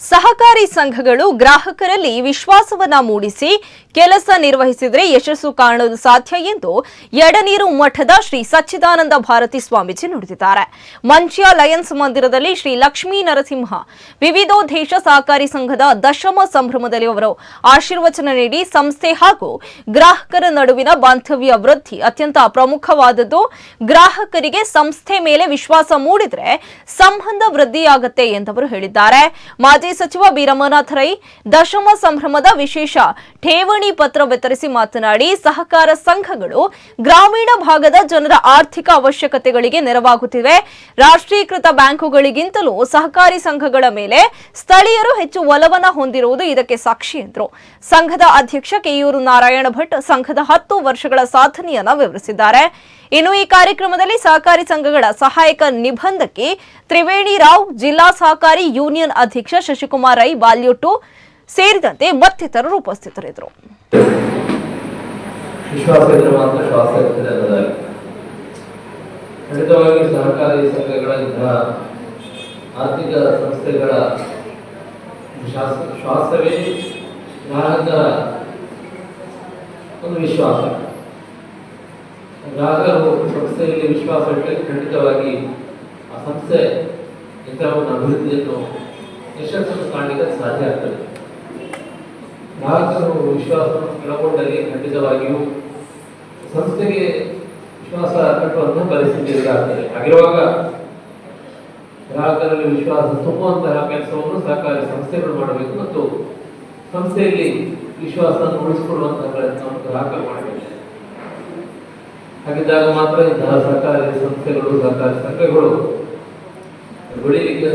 ಸಹಕಾರಿ ಸಂಘಗಳು ಗ್ರಾಹಕರಲ್ಲಿ ವಿಶ್ವಾಸವನ್ನ ಮೂಡಿಸಿ ಕೆಲಸ ನಿರ್ವಹಿಸಿದರೆ ಯಶಸ್ಸು ಕಾಣಲು ಸಾಧ್ಯ ಎಂದು ಎಡನೀರು ಮಠದ ಶ್ರೀ ಸಚ್ಚಿದಾನಂದ ಭಾರತಿ ಸ್ವಾಮೀಜಿ ನುಡಿದಿದ್ದಾರೆ. ಮಂಚ್ಯ ಲಯನ್ಸ್ ಮಂದಿರದಲ್ಲಿ ಶ್ರೀ ಲಕ್ಷ್ಮೀ ನರಸಿಂಹ, ವಿವಿಧೋದ್ದೇಶ ಸಹಕಾರಿ ಸಂಘದ ದಶಮ ಸಂಭ್ರಮದಲ್ಲಿ ಅವರು ಆಶೀರ್ವಚನ ನೀಡಿ ಸಂಸ್ಥೆ ಹಾಗೂ ಗ್ರಾಹಕರ ನಡುವಿನ ಬಾಂಧವ್ಯ ವೃದ್ಧಿ ಅತ್ಯಂತ ಪ್ರಮುಖವಾದದ್ದು. ಗ್ರಾಹಕರಿಗೆ ಸಂಸ್ಥೆ ಮೇಲೆ ವಿಶ್ವಾಸ ಮೂಡಿದ್ರೆ ಸಂಬಂಧ ವೃದ್ಧಿಯಾಗತ್ತೆ ಎಂದವರು ಹೇಳಿದ್ದಾರೆ. ಮಾಜಿ ಸಚಿವ ಬಿ ರಮನಾಥ ರೈ ದಶಮ ಸಂಭ್ರಮದ ವಿಶೇಷ ಠೇವಣಿ ಪತ್ರ ವಿತರಿಸಿ ಮಾತನಾಡಿ ಸಹಕಾರ ಸಂಘಗಳು ಗ್ರಾಮೀಣ ಭಾಗದ ಜನರ ಆರ್ಥಿಕ ಅವಶ್ಯಕತೆಗಳಿಗೆ ನೆರವಾಗುತ್ತಿವೆ. ರಾಷ್ಟ್ರೀಕೃತ ಬ್ಯಾಂಕುಗಳಿಗಿಂತಲೂ ಸಹಕಾರಿ ಸಂಘಗಳ ಮೇಲೆ ಸ್ಥಳೀಯರು ಹೆಚ್ಚು ಒಲವನ ಹೊಂದಿರುವುದು ಇದಕ್ಕೆ ಸಾಕ್ಷಿ ಎಂದರು. ಸಂಘದ ಅಧ್ಯಕ್ಷ ಕೆಯೂರು ನಾರಾಯಣ ಭಟ್ ಸಂಘದ ಹತ್ತು ವರ್ಷಗಳ ಸಾಧನೆಯನ್ನು ವಿವರಿಸಿದ್ದಾರೆ. ಇನ್ನು ಈ ಕಾರ್ಯಕ್ರಮದಲ್ಲಿ ಸಹಕಾರಿ ಸಂಘಗಳ ಸಹಾಯಕ ನಿಬಂಧಕಿ ತ್ರಿವೇಣಿ ರಾವ್ ಜಿಲ್ಲಾ ಸಹಕಾರಿ ಯೂನಿಯನ್ ಅಧ್ಯಕ್ಷ ಶಶಿಕುಮಾರ್ ರೈ ಬಾಲ್ಯೋಟು ಸೇರಿದಂತೆ ಮತ್ತಿತರರು ಉಪಸ್ಥಿತರಿದ್ದರು. ಖಂಡಿತವಾಗಿ ಸಹಕಾರಿ ಸಂಘಗಳ ಇಂತಹ ಆರ್ಥಿಕ ಸಂಸ್ಥೆಗಳ ಶ್ವಾಸ ಶ್ವಾಸವೇ ಗ್ರಾಹಕರ ಒಂದು ವಿಶ್ವಾಸ. ಗ್ರಾಹಕರು ಸಂಸ್ಥೆಯಲ್ಲಿ ವಿಶ್ವಾಸ ಇಟ್ಟರೆ ಖಂಡಿತವಾಗಿ ಆ ಸಂಸ್ಥೆ ಇಂತಹ ಒಂದು ಅಭಿವೃದ್ಧಿಯನ್ನು ಯಶಸ್ಸನ್ನು ಕಾಣಲಿಕ್ಕೆ ಸಾಧ್ಯ ಆಗ್ತದೆ ಗ್ರಾಹಕರು ವಿಶ್ವಾಸವನ್ನು ಕಳಕೊಂಡಲ್ಲಿ ಖಂಡಿತವಾಗಿಯೂ ಸಂಸ್ಥೆಗೆ ವಿಶ್ವಾಸ ಕಟ್ಟುವಂತಹ ಪರಿಸ್ಥಿತಿ ಎದುರಾಗ್ತದೆ. ಹಾಗಿರುವಾಗ ಗ್ರಾಹಕರಲ್ಲಿ ವಿಶ್ವಾಸ ತುಂಬುವಂತಹ ಕೆಲಸವನ್ನು ಸಹಕಾರಿ ಸಂಸ್ಥೆಗಳು ಮಾಡಬೇಕು ಮತ್ತು ಸಂಸ್ಥೆಯಲ್ಲಿ ವಿಶ್ವಾಸವನ್ನು ಉಳಿಸಿಕೊಳ್ಳುವಂತಹ ಪ್ರಯತ್ನವನ್ನು ಗ್ರಾಹಕರು ಮಾಡಬೇಕು. ಹಾಗಿದ್ದಾಗ ಮಾತ್ರ ಇಂತಹ ಸಹಕಾರಿ ಸಂಸ್ಥೆಗಳು, ಸಹಕಾರಿ ಸಂಘಗಳು ಬೆಳೀಲಿಕ್ಕೆ